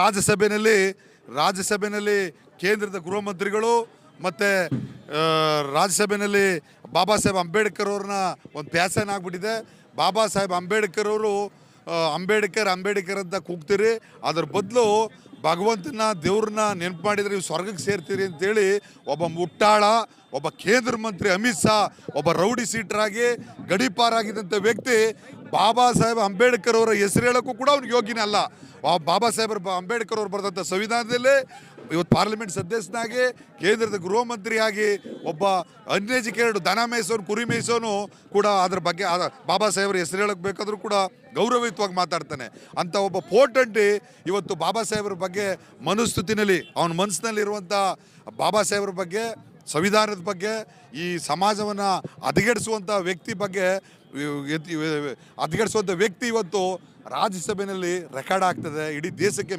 ರಾಜ್ಯಸಭೆಯಲ್ಲಿ ರಾಜ್ಯಸಭೆಯಲ್ಲಿ ಕೇಂದ್ರದ ಗೃಹ ಮಂತ್ರಿಗಳು ಮತ್ತು ರಾಜ್ಯಸಭೆಯಲ್ಲಿ ಬಾಬಾ ಸಾಹೇಬ್ ಅಂಬೇಡ್ಕರ್ ಅವ್ರನ್ನ ಒಂದು ಪ್ಯಾಸನ್ ಆಗಿಬಿಟ್ಟಿದೆ. ಬಾಬಾ ಸಾಹೇಬ್ ಅಂಬೇಡ್ಕರ್ ಅವರು ಅಂಬೇಡ್ಕರ್ ಅಂಬೇಡ್ಕರ್ ಅಂತ ಕೂಗ್ತೀರಿ. ಅದ್ರ ಬದಲು ಭಗವಂತನ ದೇವ್ರನ್ನ ನೆನಪು ಮಾಡಿದರೆ ನೀವು ಸ್ವರ್ಗಕ್ಕೆ ಸೇರ್ತೀರಿ ಅಂತೇಳಿ ಒಬ್ಬ ಮುಟ್ಟಾಳ, ಒಬ್ಬ ಕೇಂದ್ರ ಮಂತ್ರಿ ಅಮಿತ್ ಶಾ, ಒಬ್ಬ ರೌಡಿ ಸೀಟರಾಗಿ ಗಡೀಪಾರಾಗಿದ್ದಂಥ ವ್ಯಕ್ತಿ ಬಾಬಾ ಸಾಹೇಬ್ ಅಂಬೇಡ್ಕರ್ ಅವರ ಹೆಸರು ಹೇಳೋಕ್ಕೂ ಕೂಡ ಅವ್ನಿಗೆ ಯೋಗ್ಯನೇ ಅಲ್ಲ. ಬಾಬಾ ಸಾಹೇಬ್ರ ಅಂಬೇಡ್ಕರ್ ಅವರು ಬರೆದಂಥ ಸಂವಿಧಾನದಲ್ಲಿ ಇವತ್ತು ಪಾರ್ಲಿಮೆಂಟ್ ಸದಸ್ಯನಾಗಿ, ಕೇಂದ್ರದ ಗೃಹ ಮಂತ್ರಿಯಾಗಿ ಒಬ್ಬ ಅನ್ಎಜುಕೇಟೆಡ್ ದನ ಮೇಯಿಸೋನು, ಕುರಿ ಮೇಯಿಸೋನು ಕೂಡ ಅದ್ರ ಬಗ್ಗೆ ಬಾಬಾ ಸಾಹೇಬ್ರ ಹೆಸರು ಹೇಳಕ್ ಬೇಕಾದರೂ ಕೂಡ ಗೌರವಯುತವಾಗಿ ಮಾತಾಡ್ತಾನೆ. ಅಂತ ಒಬ್ಬ ಪೋಟಂಟಿ ಇವತ್ತು ಬಾಬಾ ಸಾಹೇಬ್ರ ಬಗ್ಗೆ ಮನಸ್ಥಿತಿನಲ್ಲಿ, ಅವನ ಮನಸ್ಸಿನಲ್ಲಿರುವಂಥ ಬಾಬಾ ಸಾಹೇಬ್ರ ಬಗ್ಗೆ, ಸಂವಿಧಾನದ ಬಗ್ಗೆ, ಈ ಸಮಾಜವನ್ನು ಹದಗೆಡಿಸುವಂಥ ವ್ಯಕ್ತಿ ಬಗ್ಗೆ ಹದಗೆಡಿಸುವಂಥ ವ್ಯಕ್ತಿ ಇವತ್ತು ರಾಜ್ಯಸಭೆಯಲ್ಲಿ ರೆಕಾರ್ಡ್ ಆಗ್ತದೆ, ಇಡೀ ದೇಶಕ್ಕೆ